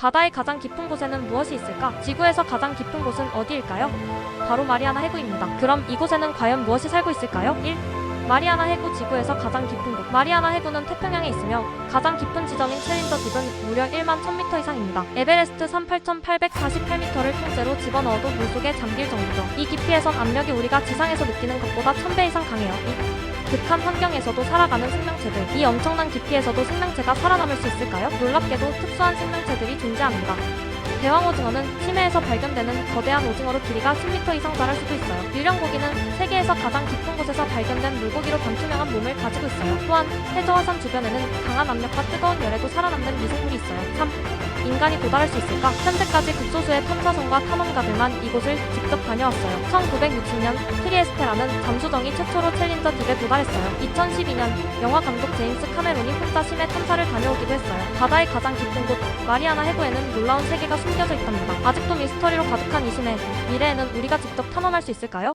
바다의 가장 깊은 곳에는 무엇이 있을까? 지구에서 가장 깊은 곳은 어디일까요? 바로 마리아나 해구입니다. 그럼 이곳에는 과연 무엇이 살고 있을까요? 1. 마리아나 해구 지구에서 가장 깊은 곳. 마리아나 해구는 태평양에 있으며 가장 깊은 지점인 챌린저 딥은 무려 1만 1000m 이상입니다. 에베레스트 38,848m를 통째로 집어넣어도 물속에 잠길 정도죠. 이 깊이에선 압력이 우리가 지상에서 느끼는 것보다 1000배 이상 강해요. 이 극한 환경에서도 살아가는 생명체들. 이 엄청난 깊이에서도 생명체가 살아남을 수 있을까요? 놀랍게도 특수한 생명체들이 존재합니다. 대왕 오징어는 심해에서 발견되는 거대한 오징어로 길이가 10m 이상 달할 수도 있어요. 유령고기는 세계에서 가장 깊은 곳에서 발견된 물고기로 반투명한 몸을 가지고 있어요. 또한 해저화산 주변에는 강한 압력과 뜨거운 열에도 살아남는 미생물이 있어요. 3. 인간이 도달할 수 있을까? 현재까지 극소수의 탐사선과 탐험가들만 이곳을 직접 다녀왔어요. 1960년 트리에스테라는 잠수정이 최초로 챌린저 딥에 도달했어요. 2012년 영화 감독 제임스 카메론이 혼자 심해 탐사를 다녀오기도 했어요. 바다의 가장 깊은 곳 마리아나 해구에는 놀라운 세계가 숨겨져 있답니다. 아직도 미스터리로 가득한 이 심해 미래에는 우리가 직접 탐험할 수 있을까요?